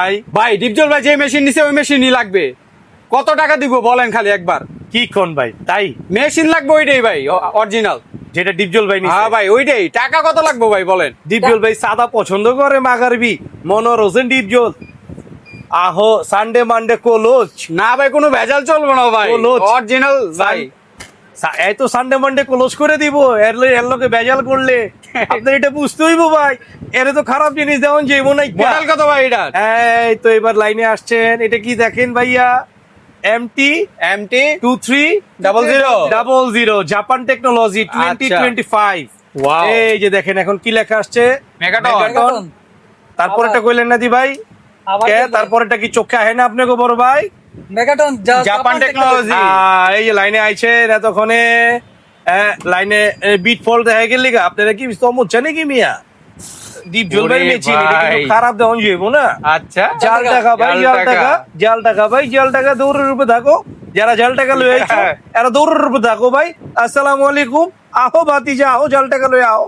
ভাই ভাই ডিপজল ভাই যে মেশিন নিছে ওই মেশিনই লাগবে। কত টাকা দিব বলেন খালি একবার। কি কোন ভাই? তাই? মেশিন লাগবে ওইটাই ভাই অরিজিনাল যেটা ডিপজল ভাই নিছে। হ্যাঁ ভাই ওইটাই। টাকা কত লাগবে ভাই বলেন। ডিপজল ভাই সাদা পছন্দ করে মাগারবি মনোর হোসেন ডিপজল। আহো সানডে মানডে কোলোচ। না ভাই কোনো ভেজাল চলবে না ভাই। কোলোচ। অরিজিনাল ভাই। এই তো সানডে মানডে ক্লোজ করে দিব। এর লো- এর লোকে বেজাল করলে। আপনার এটা বুঝতে হইব ভাই। এর তো খারাপ জিনিস দেওয়ান যাইব না মডেল কত ভাই এটা? এই তো এবার লাইনে আসছেন। এটা কি দেখেন ভাইয়া? MT MT two three double zero double zero Japan technology twenty. Twenty five. এই যে দেখেন এখন কি লেখা আসছে? Megaton megaton. তারপরেটা কইলেন না দি ভাই? দেখলাম। তারপরেটা কি চোখে আহে না আপনাকে বড় ভাই? মেগাটন জাপান টেকনোলজি এই যে লাইনে আইছেন এতক্ষণে। লাইনে বিট ফল দেখা গেল আপনারা কি সমস্যা নাকি মিয়া? ডিপ জলবাই ওরে মেচিন খারাপ দেওয়া যাইব না? আচ্ছা। জাল টাকা ভাই জাল টাকা। জাল টাকা ভাই জাল টাকা দৌড়ের রূপে থাকো। যারা জাল টাকা লয়ে আইছো হ্যাঁ। এরা দৌড়ের রূপে থাকো ভাই। আসসালামু আলাইকুম। আহো বাতি আহো জাল টাকা লয়ে আও।